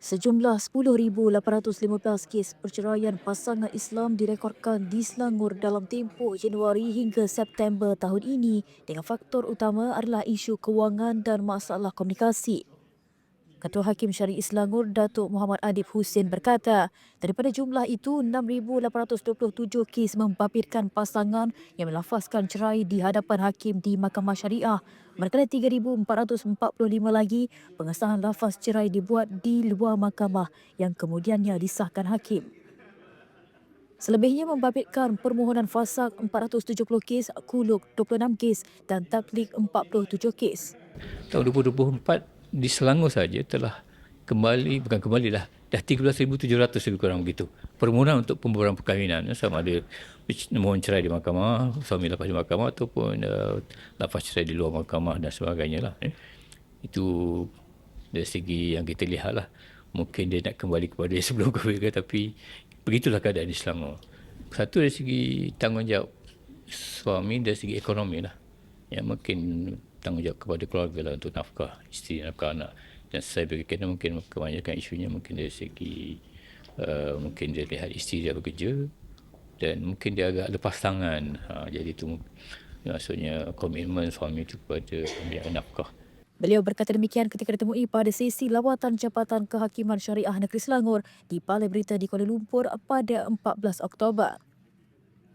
Sejumlah 10,815 kes perceraian pasangan Islam direkodkan di Selangor dalam tempoh Januari hingga September tahun ini dengan faktor utama adalah isu kewangan dan masalah komunikasi. Ketua Hakim Syari'i Selangor Datuk Muhammad Adib Hussein berkata, daripada jumlah itu 6,827 kes membabitkan pasangan yang melafazkan cerai di hadapan hakim di Mahkamah Syariah, manakala 3,445 lagi pengesahan lafaz cerai dibuat di luar mahkamah yang kemudiannya disahkan hakim. Selebihnya membabitkan permohonan fasak 470 kes, kuluk 26 kes dan taklik 47 kes. tahun 2024 di Selangor saja telah kembali bukan kembali lah dah 13,700 lebih kurang begitu. Permohonan untuk pembubaran perkahwinan sama ada mohon cerai di mahkamah suami lepas di mahkamah ataupun uh, lepas cerai di luar mahkamah dan sebagainya lah eh. itu dari segi yang kita lihat lah. Mungkin dia nak kembali kepada yang sebelum kahwin tapi begitulah keadaan di Selangor. Satu dari segi tanggungjawab suami dari segi ekonomi lah. Yang mungkin tanggungjawab kepada keluarga lah untuk nafkah isteri nafkah anak. Dan saya berkira mungkin kebanyakan isunya mungkin dari segi uh, mungkin dia lihat isteri dia bekerja dan mungkin dia agak lepas tangan. Ha, jadi itu maksudnya komitmen suami itu kepada pemberian nafkah. Beliau berkata demikian ketika ditemui pada sesi lawatan Jabatan Kehakiman Syariah Negeri Selangor di Balai Berita di Kuala Lumpur pada 14 Oktober.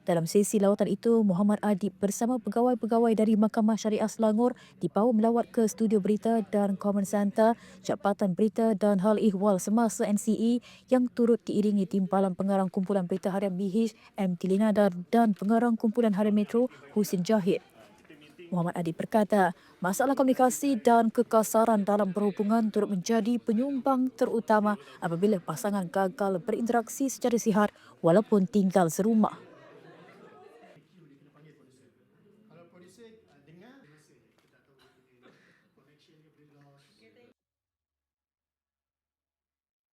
Dalam sesi lawatan itu, Muhammad Adib bersama pegawai-pegawai dari Mahkamah Syariah Selangor dibawa melawat ke studio berita dan Common Center, Jabatan Berita dan Hal Ihwal Semasa NCE yang turut diiringi timpalan pengarang kumpulan berita harian BH M. Tilinadar dan pengarang kumpulan harian Metro Husin Jahid. Muhammad Adib berkata, masalah komunikasi dan kekasaran dalam berhubungan turut menjadi penyumbang terutama apabila pasangan gagal berinteraksi secara sihat walaupun tinggal serumah. biasa uh, dengar biasa kita tak tahu connection dia boleh lost